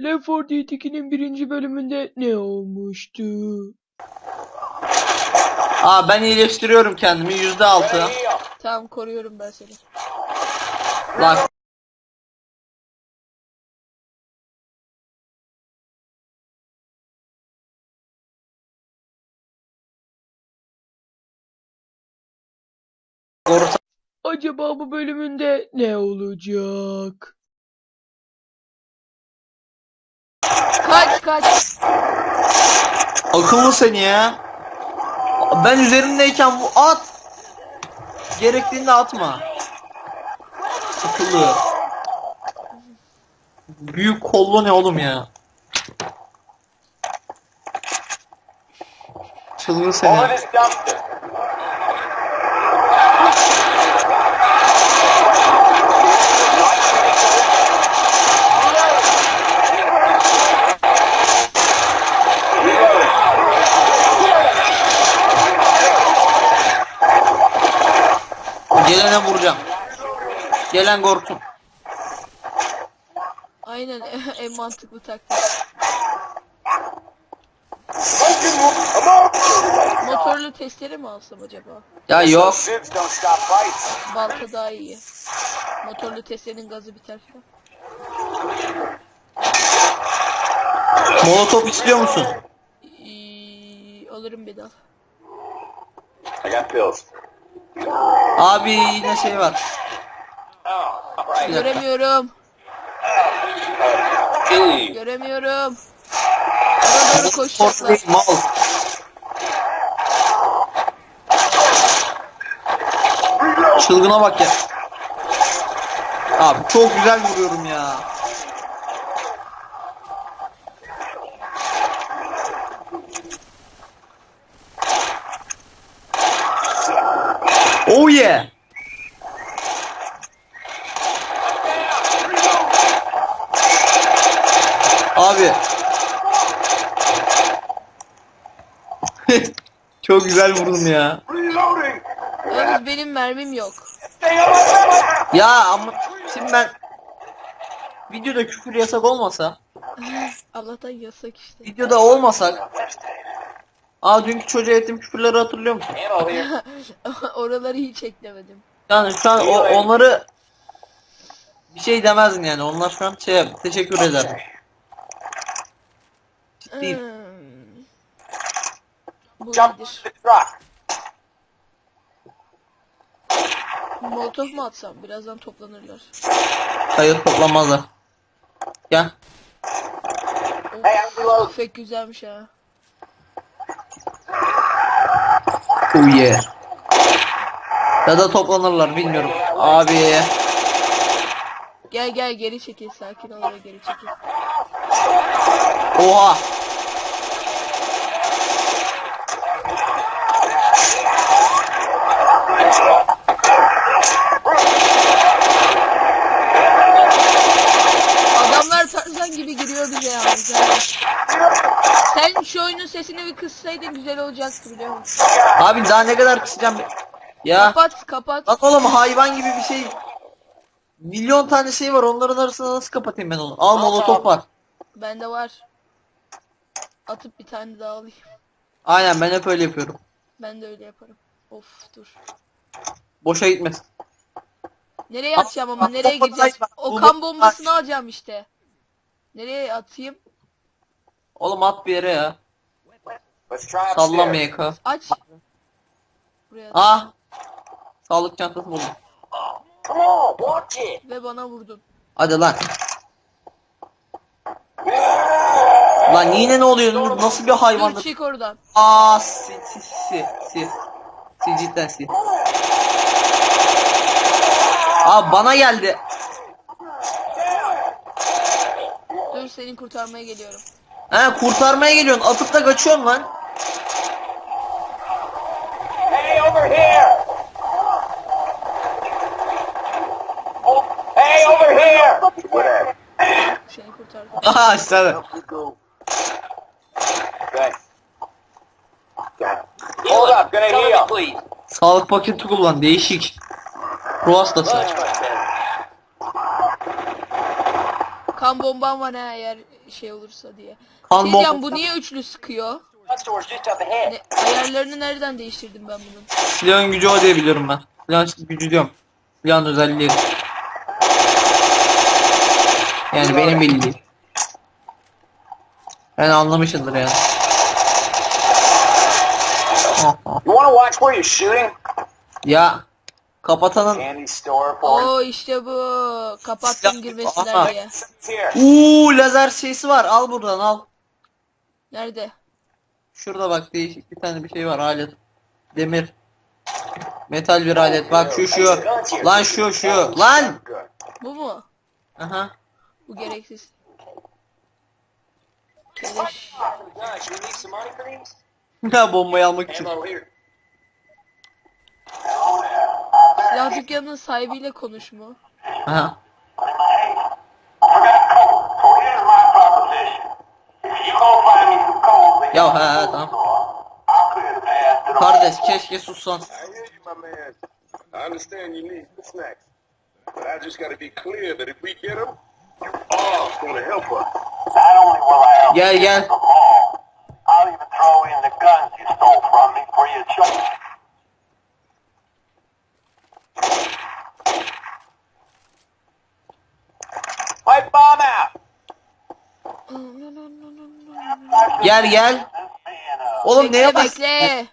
Left 4 Dead 2'nin birinci bölümünde ne olmuştu? Aa ben iyileştiriyorum kendimi yüzde altı. Tamam koruyorum ben seni. Lan Acaba bu bölümünde ne olacak? Kaç. Akıllı seni ya. Ben üzerindeyken bu at. Gerektiğinde atma. Akıllı. Büyük kollu ne oğlum ya. Çılgın seni. this dumpster. Gelene vuracağım. Gelen korksun. Aynen en mantıklı taktik. Motorlu testere mi alsam acaba? Ya yok. Balta daha iyi. Motorlu testerenin gazı biter falan. Molotof istiyor musun? İyi, alırım bir daha. I got pills. Abi yine şey var. Göremiyorum. Göremiyorum. Bana doğru koşacaklar. Mal. Çılgına bak ya. Abi çok güzel vuruyorum ya. Yeah. Abi. çok güzel vurdum ya. Yalnız benim mermim yok. Ya ama şimdi ben videoda küfür yasak olmasa, Allah'tan yasak işte. videoda olmasak Aa dünkü çocuğa ettiğim küfürleri hatırlıyor musun? Here. Oraları hiç eklemedim. Yani şu an o, onları bir şey demezdin yani. Onlar şu an şey teşekkür ederim. Ciddiyim. Hmm. Bu Jump iyidir. the truck. Molotof mu atsam? Birazdan toplanırlar. Hayır toplamazlar. Gel. Hey, I'm reloading. Tüfek güzelmiş ha. Oh yeah. Ya da toplanırlar bilmiyorum. Abi. Gel gel geri çekil sakin ol ve geri çekil. Oha. Oyunun sesini bir kıssaydın güzel olacaktı biliyor musun? Abi daha ne kadar kısacağım? Ya. Kapat kapat. Lan oğlum hayvan gibi bir şey. Milyon tane şey var onların arasında nasıl kapatayım ben onu? Al molotof var. Bende var. Atıp bir tane daha alayım. Aynen ben hep öyle yapıyorum. Ben de öyle yaparım. Of dur. Boşa gitmesin. Nereye atacağım ama nereye bomba gideceğiz? sayma. O kan bombasını alacağım işte. Nereye atayım? Oğlum at bir yere ya. Let's try upstairs. Sallama yaka. Aç. Buraya. Ah. Sağlık çantası buldum. Come on, watch it. Ve bana vurdun. Hadi lan. Lan yine ne oluyor? Nasıl bir Dur hayvandır? çık oradan. Aa si si si si. Si cidden si. Aa bana geldi. Dur seni kurtarmaya geliyorum. He kurtarmaya geliyorsun. Atıp da kaçıyorsun lan. Hey, over here. Oh, hey, over here. Whatever. Seni kurtardım. Aha işte. Thanks. Hold up, gonna heal. Sağlık paketi kullan. Değişik. Ruh hastası. Kan bombam var ha eğer şey olursa diye. Kan Şey diyeceğim, bombası. bu niye üçlü sıkıyor? Gun store's just up ahead. Ne, ayarlarını nereden değiştirdim ben bunun? Silahın gücü o diye biliyorum ben. Silahın gücü diyorum. Silahın özelliği. Yani benim bildiğim. Ben anlamışımdır yani. You wanna watch where you're shooting? ya kapatanın Candy store for Oo işte bu. Kapattım Silah- girmesinler Aha. diye. uuu lazer şeysi var. Al buradan al. Nerede? Şurada bak değişik bir tane bir şey var alet. Demir. Metal bir alet. Bak şu şu. Lan şu şu. Lan. Bu mu? Aha. Bu gereksiz. Keleş. Ya bombayı almak için. Silah dükkanının sahibiyle konuş mu? Aha. Ya he tamam. Kardeş keşke sussan. I understand you need the snacks. But I just gotta be clear that if we get them, you are gonna help us. Not only will I help Gel gel. I'll even throw in the guns you stole from me free of charge. Gel gel. Oğlum bekle neye bak? bekle.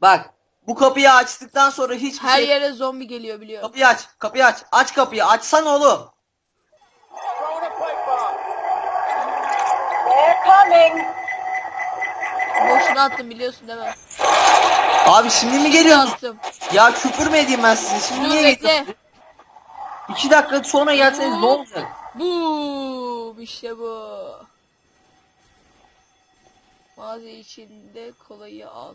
Bak. Bu kapıyı açtıktan sonra hiçbir Her şey... yere zombi geliyor biliyorum. Kapıyı aç. Kapıyı aç. Aç kapıyı. Açsana oğlum. Boşuna attım biliyorsun değil mi? Abi şimdi mi geliyorsun? Attım. Ya küfür mü edeyim ben size? Şimdi Dur niye bekle. geliyorsun? İki dakika sonra gelseniz ne olacak? Bu işte bu. Mağaza içinde kolayı al.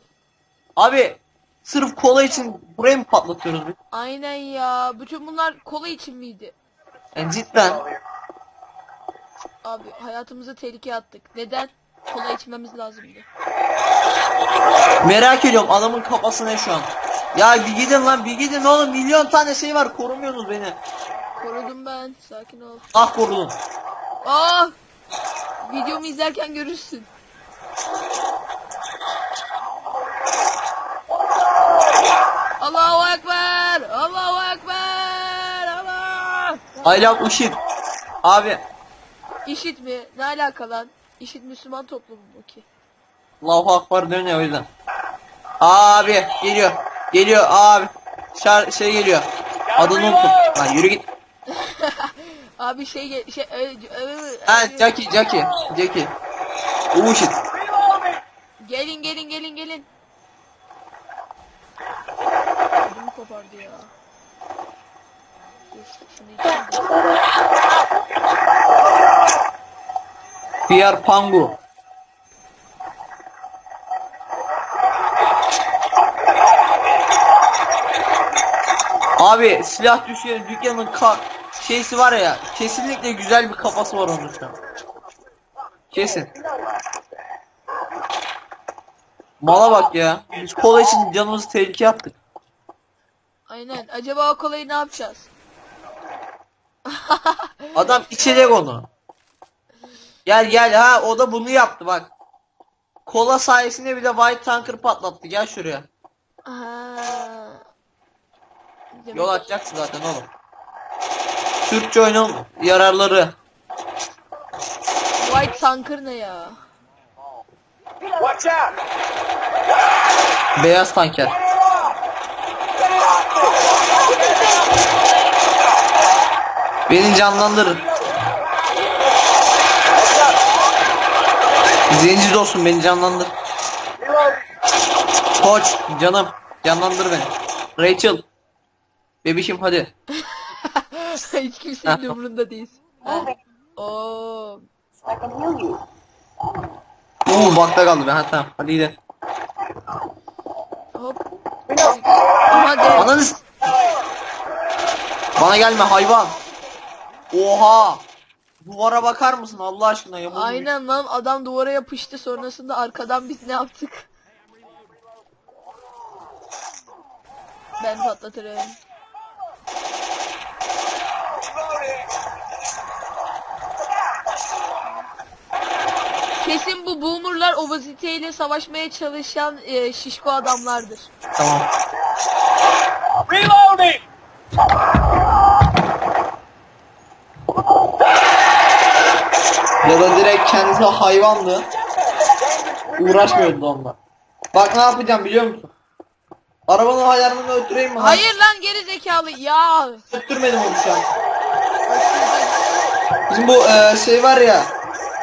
Abi sırf kola için burayı mı patlatıyoruz biz? Aynen ya. Bütün bunlar kola için miydi? Yani cidden. Abi hayatımızı tehlikeye attık. Neden? Kola içmemiz lazımdı. Merak ediyorum adamın kafası ne şu an? Ya bir gidin lan bir gidin oğlum milyon tane şey var korumuyorsunuz beni. Korudum ben. Sakin ol. Ah korudun. Ah! Videomu izlerken görürsün. Allahu Ekber! Allahu Ekber! Allah! Love IŞİD. Abi İşit mi? Ne alaka lan? İşit Müslüman toplumu mu ki? Allahu diyorsun ya o yüzden. Abi geliyor. Geliyor abi. Şar şey geliyor. Adını unuttum. Lan yürü git. Abi şey gel şey ö, ö, ö- Ha Jackie Jackie. Jackie. Bu IŞİD. gelin gelin gelin gelin. Ödümü kopardı ya. Dur şunu içeyim de. Pierre Pangu. Abi silah düşüyor dükkanın ka şeysi var ya kesinlikle güzel bir kafası var onun şu an. Kesin. Mala bak ya. Biz kola için canımızı tehlikeye attık. Aynen. Acaba o kolayı ne yapacağız? Adam içecek onu. Gel gel ha o da bunu yaptı bak. Kola sayesinde bir de White Tanker patlattı gel şuraya. Ha. Demek- Yol açacaksın zaten oğlum. Türkçe oyunun yararları. White Tanker ne ya? Watch out! Beyaz tanker. Beni canlandırın. Zenci dostum beni canlandır. Koç canım canlandır beni. Rachel. Bebişim hadi. Hiç kimsenin umurunda değilsin. Ha. Oo. Uuu bakta kaldı ben ha tamam hadi gidelim. Hop. Aha de. Ananı s- Bana gelme hayvan. Oha. Duvara bakar mısın Allah aşkına ya? bu- Aynen lan adam duvara yapıştı sonrasında arkadan biz ne yaptık? Ben patlatırım. Kesin bu boomerlar obeziteyle savaşmaya çalışan e, şişko adamlardır. Tamam. Reloading! Ya da direkt kendisi hayvandı. Uğraşmıyordu onunla. Bak ne yapacağım biliyor musun? Arabanın ayarını öttüreyim mi? Hayır lan geri zekalı ya. Öttürmedim onu şu an. Bizim bu e, şey var ya.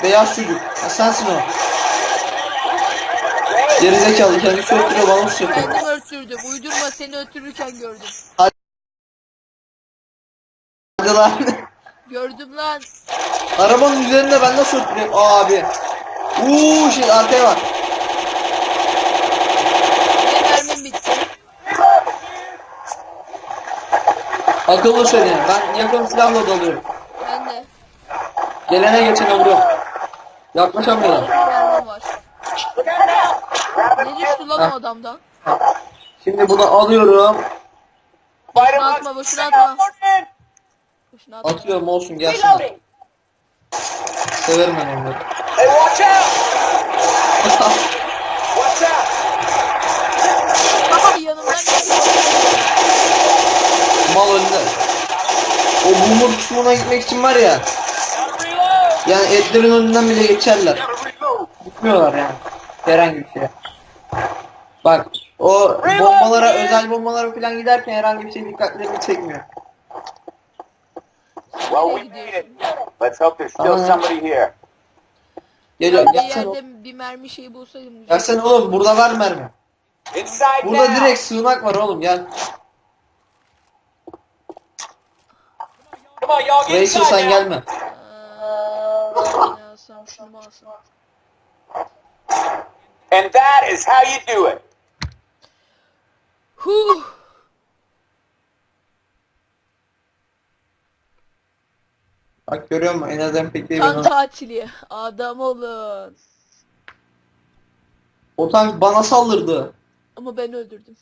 Beyaz çocuk. Ha, sensin o. Gerizekalı kendisi öttürüyor bana mı çekiyor? Kendim örtürdüm. Uydurma seni öttürürken gördüm. Hadi lan. Gördüm lan. Arabanın üzerinde ben nasıl öttüreyim? Aa abi. Uuu şey arkaya bak. Akıllı söyleyeyim. Ben yakın silahla dalıyorum. Ben de. Gelene geçene vuruyorum. Yaklaşamıyorum. Mermim var. Ne düştü lan o adamdan? Şimdi bunu alıyorum. Boşuna atma boşuna atma. Boşuna atma. Atıyorum olsun gelsin. Severim ben onları. Hey, watch out! kısmına gitmek için var ya. Yani etlerin önünden bile geçerler. Gitmiyorlar yani. Herhangi bir şeye. Bak o bombalara özel bombalara falan giderken herhangi bir şey dikkatlerini çekmiyor. Well, we made it. Let's hope there's still somebody here. Geliyor Bir mermi şeyi bulsaydım. Gelsene oğlum burada var mermi. Burada direkt sığınak var oğlum gel. Y'all, get Rachel sen gelme. Alsam şunu alsam? And that is how you do it. Huh. Bak görüyor musun? En azından peki Kan tatili. Adam olun. O tank bana saldırdı. Ama ben öldürdüm.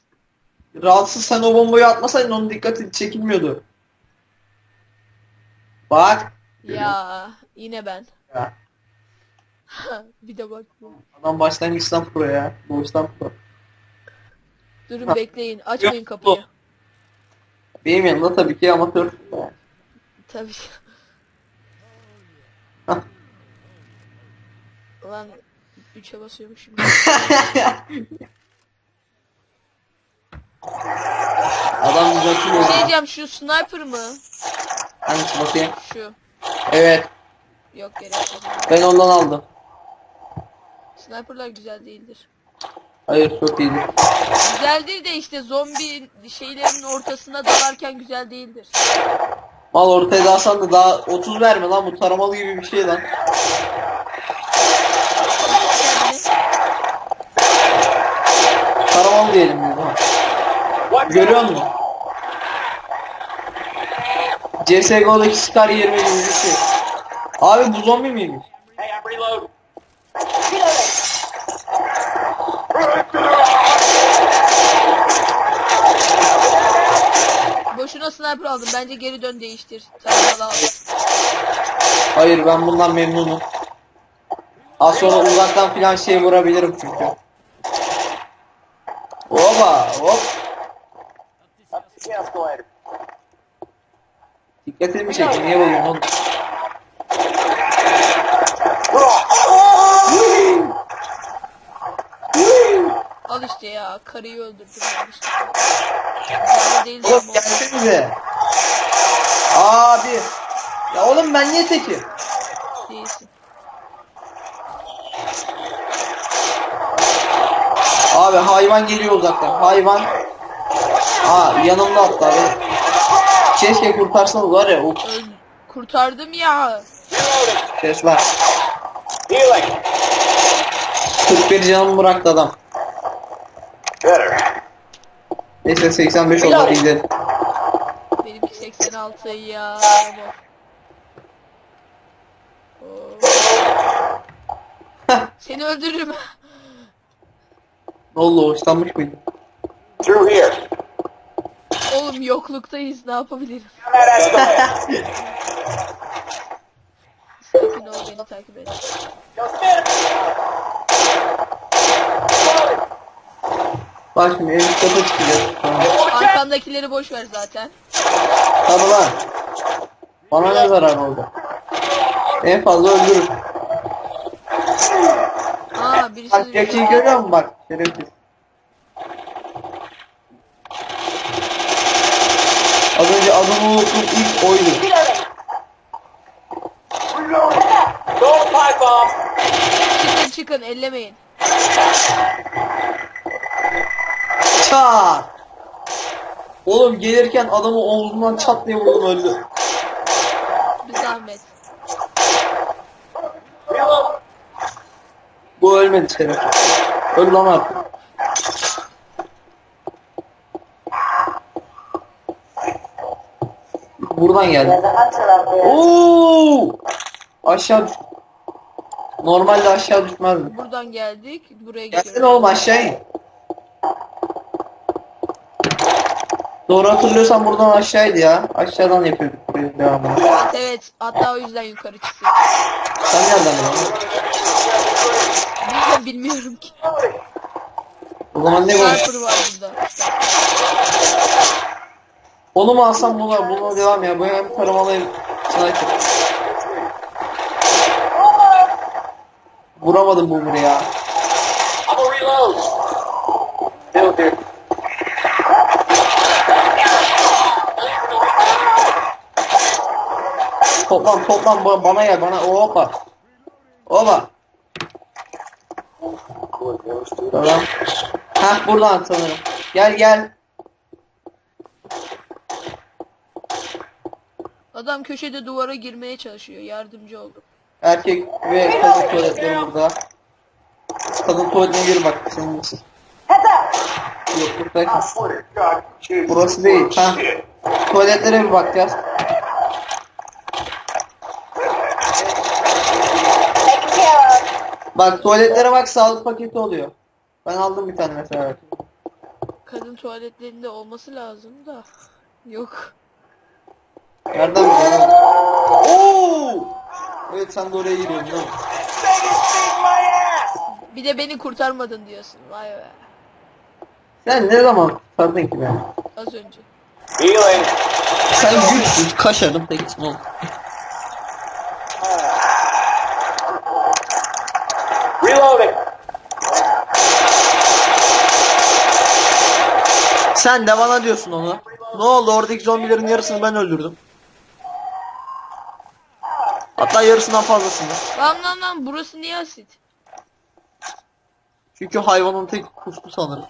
Rahatsız sen o bombayı atmasaydın onun dikkati çekilmiyordu. Bak. Ya yine ben. Ya, bir de bak. adam başlangıçtan pro ya. Doğuştan pro. Durun bekleyin. Açmayın kapıyı. Benim yanımda tabii ki amatör. Tabii. Hah. Lan 3'e basıyormuşum. Adam düzeltiyor. Bir şey diyeceğim şu sniper mı? Hangisi bakayım? Şu. Evet. Yok gerek yok. Ben ondan aldım. Sniperlar güzel değildir. Hayır çok iyiydi. Güzeldir de işte zombi şeylerin ortasına dalarken güzel değildir. Mal ortaya dalsan da daha 30 verme lan bu taramalı gibi bir şey lan. Taramalı diyelim biz ha. Görüyor musun? CSGO'daki Scar 20 gibi bir şey. Abi bu zombi miymiş? Hey, I'm reloading. boşuna sniper aldım. Bence geri dön değiştir. Al. Hayır ben bundan memnunum. Az sonra uzaktan filan şey vurabilirim çünkü. Oba hop. Dikkatimi çekti niye vuruyorsun oğlum? Al işte ya. Karıyı öldürdüm. yanlışlıkla. Karı değil Oğlum ama. gelsenize. Abi. Ya oğlum ben niye tekim? Değilsin. Abi hayvan geliyor uzaktan. Hayvan. Aa yanımda hatta benim. Keşke kurtarsanız var ya o Öl kurtardım ya. Ses var. Healing. 41 canımı bıraktı adam. Better. Neyse 85 oldu gidelim. Benimki 86 ya. Oo. Seni öldürürüm. Ne oldu hoşlanmış mıydın? Through here. Oğlum yokluktayız ne yapabilirim? Sakin ol beni takip et. Bak şimdi kata çıkacağız. Tamam. Arkamdakileri boş ver zaten. Tabi lan. Bana ne zarar oldu? En fazla öldürür. Aa birisi Bak Jackie'yi görüyor musun bak? Şerefsiz. Az önce adını unuttum ilk oydu. Don't pipe bomb. çıkın çıkın ellemeyin. Çat! Oğlum gelirken adamı omzundan çat diye vurdum öldü. Bir zahmet. Bu ölmedi şerefsiz. Öl lan artık. Buradan geldi. Oo! Aşağı düş. Normalde aşağı düşmezdi. Buradan geldik. Buraya Gelsene gidiyoruz. oğlum aşağı in. Doğru hatırlıyorsan buradan aşağıydı ya. Aşağıdan yapıyorduk burayı. Evet evet. Hatta o yüzden yukarı çıktık. Sen nereden? Bilmiyorum, bilmiyorum ki. O zaman ne var? Sniper var burada. Onu mu alsam bunu bunu devam ya. Bu hem taramalıyım. Sniper. Vuramadım bu ya. I'm gonna reload. There. Toplan toplan ba- bana gel bana. Hoppa. Hoppa. Tamam. Heh buradan sanırım. Gel gel. Adam köşede duvara girmeye çalışıyor. Yardımcı oldum. Erkek ve kadın tuvaletleri burada. Kadın tuvaletine gir bak senin için. Yok yok I bak. swear to God, kids. Burası değil. Ha. Shit. Tuvaletlere bir bakacağız. Bak tuvaletlere bak sağlık paketi oluyor. Ben aldım bir tane mesela. Kadın tuvaletlerinde olması lazım da. Yok. Nereden biliyorsun? Oo! Evet sen de oraya giriyorsun mi? Bir de beni kurtarmadın diyorsun. Vay be. Sen ne zaman kurtardın ki beni? Az önce. Healing. Sen güçsüz kaşarım tekisin oğlum. Reloading. Sen de bana diyorsun onu. Ne oldu oradaki zombilerin yarısını ben öldürdüm. Hatta yarısından fazlasını. Lan lan lan burası niye asit? Çünkü hayvanın tek kustu sanırım.